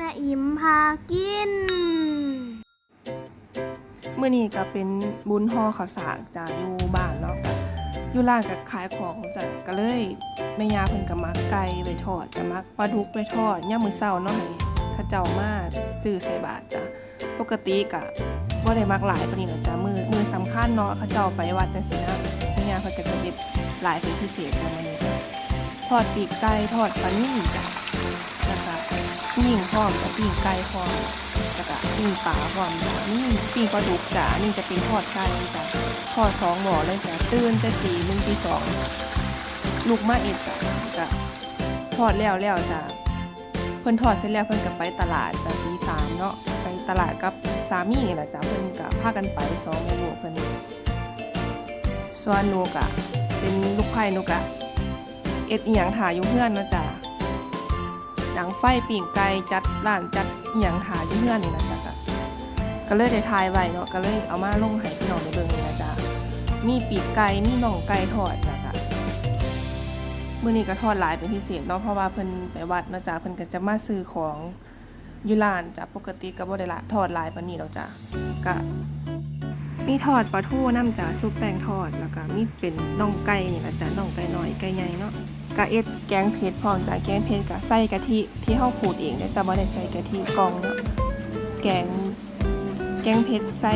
ม่อิมพากิน เมื่อนี้ก็เป็นบุญห่อข้าวสารจ้าอยู่บ้านเนาะอยู่ร้านก็ขายของจ้ะก็เลยแม่ยาเพิ่นก็มักไก่ไปทอดก็มักปลาดุกไปทอดยามมื้อเช้าเนาะให้เขาเจ้ามาซื้อใส่บาตรจ้ะปกติก็บ่ได้มักหลายปานนี้หรอกจ้ะมื้อมื้อสำคัญเนาะเขาเจ้าไปวัดจังซี่นะแม่ยาเพิ่นก็จะเฮ็ดหลายเป็นพิเศษประมาณนี้ทอดปีกไก่ทอดปลานิ่มจ้ะแล้วก็ ปิ้งพร้อมกับปิ้งไก่พร้อมแล้วก็ปิ้งปลาพร้อมจ้ะนี่ปิ้งปลาดุกจ้ะนี่จะเป็นทอดไก่จ้ะทอดสองหม้อเลยจ้ะตื่นจะตีหนึ่งตีสองลูกมาเอ็ดจ้ะก็ทอดแล้วแล้วจ้ะเพิ่นทอดเสร็จแล้วเพิ่นก็ไปตลาดจ้ะตีสามเนาะไปตลาดกับสามีนี่แหละจ้ะเพิ่นก็พากันไปสองแม่ลูกเพิ่นส่วนหนูก็เป็นลูกไผ่หนูก็เอ็ดอีหยังถ่ายอยู่เพื่อนเนาะจ้ะ ดังไฟปิ่งไก่จัดร้านจัดอหย่างหาอยู่เพื่อนนี่นะจ๊ะก็ก็เลยได้ทายไว้เนาะก็เลยเอามาลงให้พี่น้องได้เบิ่งนี่นะจ๊ะมีปีกไก่มีน่องไก่ทอดจ้ะจ้ะมื้อนี้ก็ทอดหลายเป็นพิเศษเนาะเพราะว่าเพิ่นไปวัดนะจ๊ะเพิ่นก็จะมาซื้อของอยู่ร้านจ้ะปกติก็บ่ได้ละทอดหลายปานนี้ดอกจ้ะก็มีทอดปลาทูน้ำจ้ะซุปแป้งทอดแล้วก็มีเป็นน่องไก่นี่นะจ๊ะน่องไก่น้อยไก่ใหญ่เนาะ กะเอ็ดแกงเผ็ดพร้อมจ้ะแกงเผ็ดกะใส่กะทิที่เฮาขูดเองได้แต่บ่ได้ใส่กะทิกล่องเนาะแกงแกงเผ็ดใส่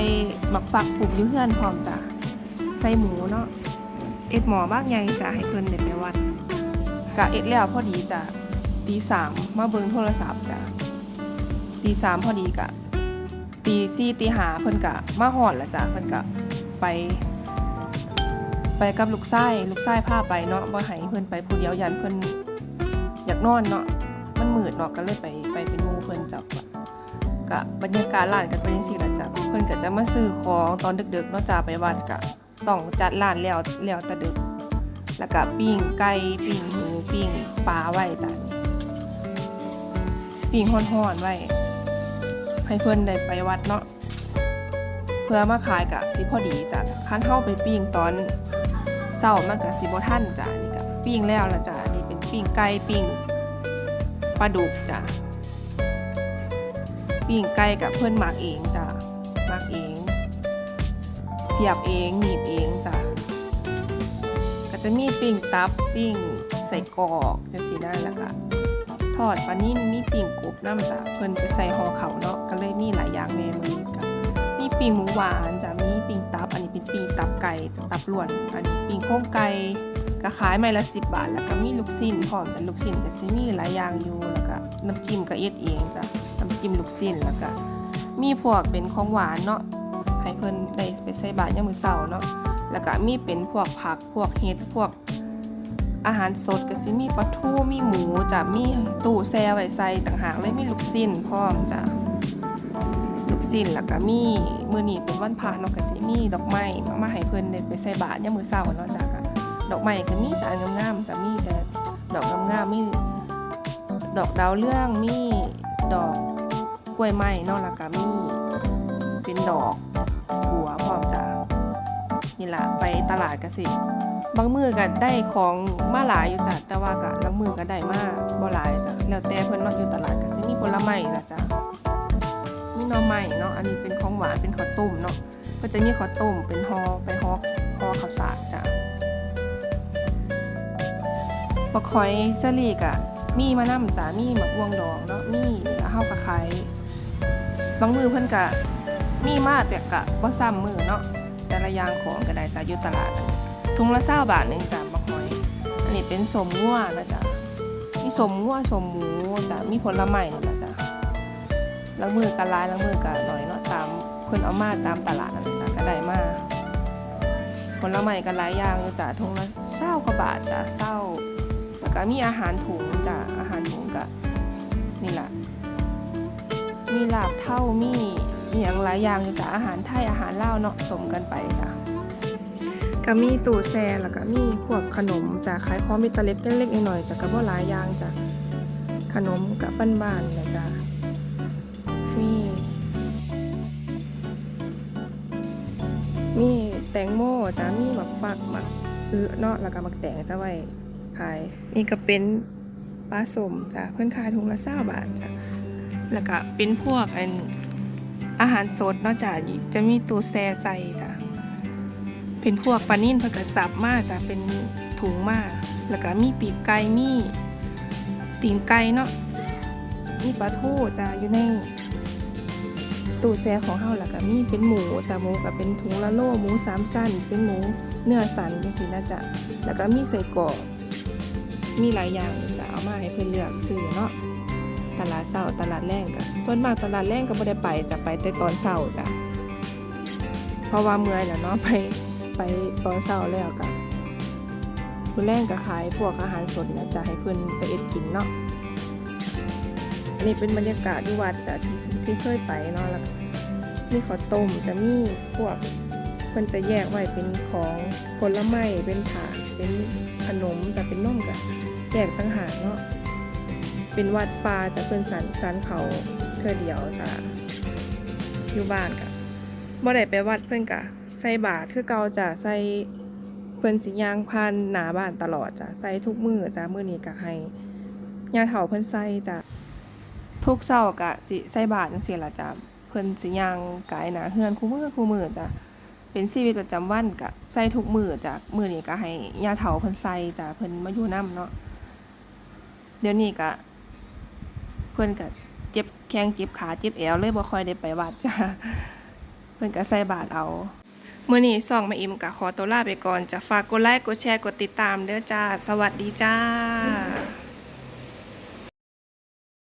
หมักฝักปลูกอยู่เฮือนพร้อมจ้ะใส่หมูเนาะเอ็ดหมอมากใหญ่จ้ะให้เพิ่นได้ไปวัดกะเอ็ดแล้วพอดีจ้ะตีสามมาเบิ่งโทรศัพท์จ้ะตีสามพอดีกะตีสี่ตีหาเพิ่นกะมาหอดล้วจ้ะเพิ่นกะไป ไปกับลูกไส้ลูกไส้พาไปเนาะบ่ให้เพิ่นไปผู้เดียวยันเพิ่นอยากนอนเนาะมันมืดเนาะก็เลยไปไปเป็นหมู่เพิ่นจับกะบรรยากาศร้านก็เป็นจังซี่ล่ะจ้ะเพิ่นก็จะมาซื้อของตอนดึกๆเนาะจ้ะไปวัดก็ต้องจัดร้านแล้วแล้วแต่ดึก แล้วก็ปิ้งไก่ปิ้งหมูปิ้งปลาไว้จ้ะปิ้งฮ้อนๆไว้ให้เพิ่อนได้ไปวัดเนาะเพื่อมาขายกะสิพอดีจ้ะคันเฮาไปปิ้งตอน ศร้ามันก็สิบ่ทันจ้ะนี่ก็ปิ้งแล้วละจ้ะนี่เป็นปิ้งไก่ปิ้งปลาดุกจ้ะปิ้งไก่กับเพื่อนหมักเองจ้ะหมักเอง เสียบเองหนีบเองจ้ะก็จะมีปิ้งตับปิ้งใส่กรอกจังซี่นะแล้วก็ทอดปลานิ่มมีปิ้งกบน้ำจ้ะเพิ่นไปใส่ห่อเขาเนาะก็เลยมีหลายอย่างแน่มือนี้ก็มีปิงหมูหวานจ้ะมีปิงตับอัน เป็นปิงตับไก่ตับล้วน อันนี้ปิงโครงไก่ก็ขายไม้ละสิบบาท แล้วก็มีลูกชิ้นพร้อมจ้ะลูกชิ้นก็สิมีหลายอย่างอยู่แล้วก็น้ำจิ้มก็เอ็ดเองจ้ะน้ำจิ้มลูกชิ้นแล้วก็มีพวกเป็นของหวานเนาะให้เพิ่นได้ไปใส่บาตรยามมื้อเช้าเนาะแล้วก็มีเป็นพวกผักพวกเห็ดพวกอาหารสดก็สิมีปลาทูมีหมูจ้ะมีตู้แช่ไว้ใส่ต่างหากเลยมีลูกชิ้นพร้อมจ้ะ สิ้นแล้วก็มีมือนีเป็นวันพระเนาะก็สิมีดอกไม้มามาให้เพิ่นได้ไปใส่บาตรยามมื้อเช้าเนาะจ้ะก็ดอกไม้ก็มีแต่อันงามๆจะมีแต่ดอกงามๆมีดอกดาวเรืองมีดอกกล้วยไม้เนาะแล้วก็มีเป็นดอกบัวพร้อมจ้ะนี่ล่ะไปตลาดก็สิบางมือก็ได้ของมาหลายอยู่จ้ะแต่ว่าก็ลางมือก็ได้มาบ่หลายจ้ะแล้วแต่เพิ่นเนาะอยู่ตลาดก็สิมีผลไม้ล่ะจ้ะ ม้เนาะ อันนี้เป็นของหวาน เป็นข้าวต้มเนาะ ก็จะมีข้าวต้ม เป็นหอไปห่อห่อข้าวสารจ้ะบักคอยสลีกอะมีมะน้ำจ้ะมีหมักวงดองเนาะ มีแล้วเฮาก็ขายบางมือเพิ่นก็มีมาแต่กะบ่ซ้ำมือเนาะ แต่ละอย่างของก็ได้จ้ะอยู่ตลาดถุงละ20บาทหนึ่งจ้ะบักหอย อันนี้เป็นสมงัวนะจ๊ะมีสมงัวสมหมูจ้ะมีผลไม้นี่นะจ๊ะ ล้างมือกันร้ายล้างมือกันหน่อยเนาะตามเพิ่นเอามาตามตลาดนั่นแหละจ้ะก็ได้มาผลไม้กันหลายอย่างอยู่จ้ะถุงละเศร้ากว่าบาทจ้ะเศร้าแล้วก็มีอาหารถุงจ้ะอาหารถุงก็นี่แหละมีลาบเท่ามีอย่างหลายอย่างอยู่จ้ะอาหารไทยอาหารลาวเนาะสมกันไปจ้ะก็มีตู้แช่แล้วก็มีพวกขนมจ้ะขายของมีตะเล็กเล็กๆหน่อยๆจ้ะก็บ่หลายอย่างจ้ะขนมกับบ้านๆนะจ้ะ มีแตงโมจ้ะมีหมักฟักหมักเออเนาะแล้วก็หมักแตงจะไว้ขาย นี่ก็เป็นปลาสมจ้ะเพิ่อนขายถุงละ20บาทจ้ะแล้วก็เป็นพวกอันอาหารสดเนอกจากจะมีตู้แช่ใส่จ้ะเป็นพวกปลานิ่นเพิ่นก็สับมากจ้ะเป็นถุงมาก แล้วก็มีปีกไก่มีตีนไก่เนาะมีปลาทูจ้ะอยู่ใน ตู้แช่ของเฮาแล้วก็มีเป็นหมูจ้ะหมูก็เป็นถุงละโลหมูสามสั้น เป็นหมูเนื้อสันจังซี่นะจ๊ะแล้วก็มีใส่กรอกมีหลายอย่างจะเอามาให้เพิ่อนเลือกซื้อเนาะตลาดเช้าตลาดแรงก็ส่วนมากตลาดแรงก็บ่ได้ไปจะไปแต่ตอนเช้าจ้ะเพราะว่าเมื่อยแล้วเนาะไปไปตอนเช้าแล้วก็มื้อแรงก็ขายพวกอาหารสดนะจะให้เพิ่อนไปเอ็ดกินเนาะอันนี้เป็นบรรยากาศที่วัดจ้ะที่ ที่เคยไปเนาะแล้วมีข้าวต้มจะมีพวกเพิ่นจะแยกไว้เป็นของผลไม้เป็นถาดเป็นขนมแต่เป็นนมก็แยกต่างหากเนาะเป็นวัดป่าจะเพิ่นสันสันเขาเธอเดียวจ้ะอยู่บ้านกะบ่ได้ไปวัดเพิ่นกะใส่บาตรคือเก่าจะใส่เพิ่นสิยางผ่านหนาบ้านตลอดจ้ะใส่ทุกมือจ้ะมือนี้ก็ให้ยาเฒ่าเพิ่นใส่จ้ะ ทุกเช้ากะสิใส่บาตรจังซี่ล่ะจ้ะเพิ่นสิย่างกายหน้าเฮือนคู่มือคู่มือจ้ะเป็นชีวิตประจำวันกะใส่ทุกมือจ้ะมื้อนี้ก็ให้ย่าเฒ่าเพิ่นใส่จ้ะเพิ่นมาอยู่นํเนาะเดี๋ยวนี้ก็เพื่อนก็เจ็บแข้งเจ็บขาเจ็บแอวเลยบ่ค่อยได้ไปวัดจ้าเพื่อนก็ใส่บาตรเอามื้อนี้ส่องมาอิมก็ขอตัวลาไปก่อนจะฝากกดไลค์กดแชร์กดติดตามเด้อจ้า สวัสดีจ้า